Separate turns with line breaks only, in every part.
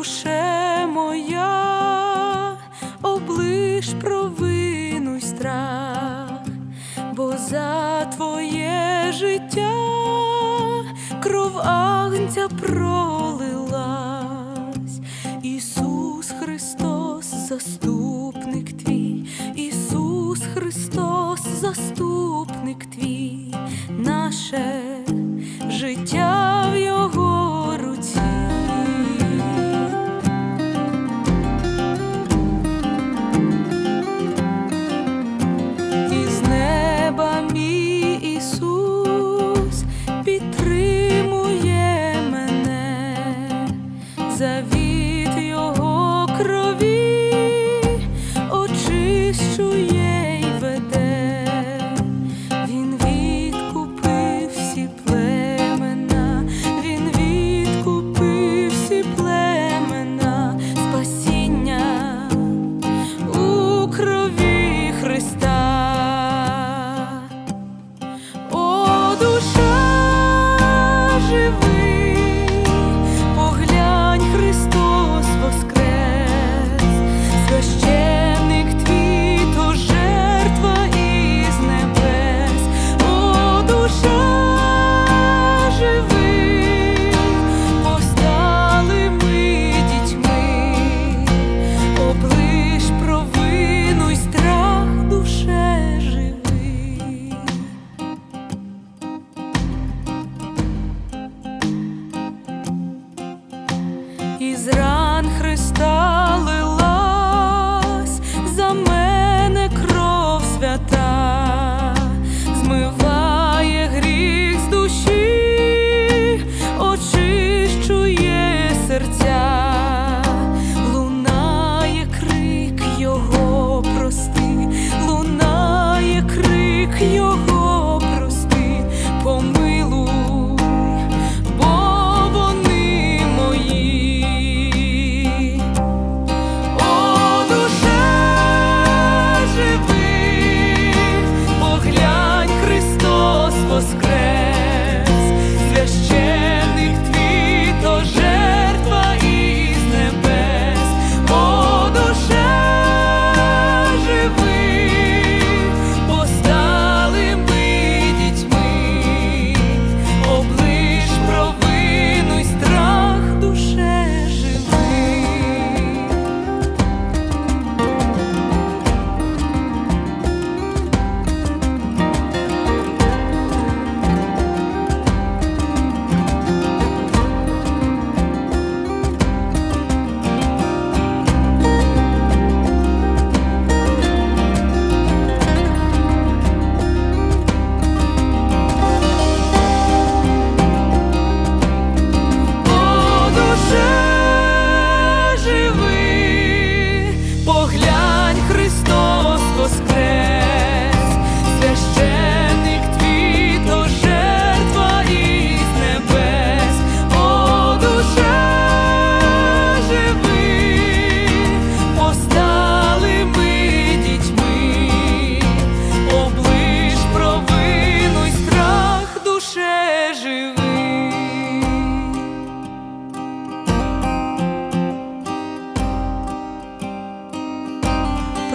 душе моя, облиш провину й страх, бо за твоє життя кров агнця пролилась, Ісус Христос, заступник твій, Ісус Христос, заступник твій, наше. vis-à-vis.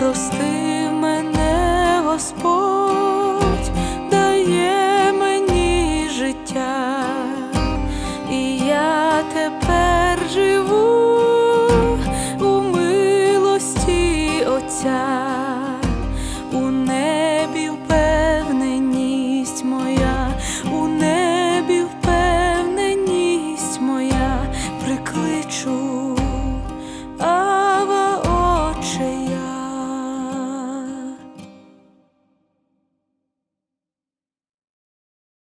Прости мене, Господь, дає мені життя, і я тепер живу у милості Отця.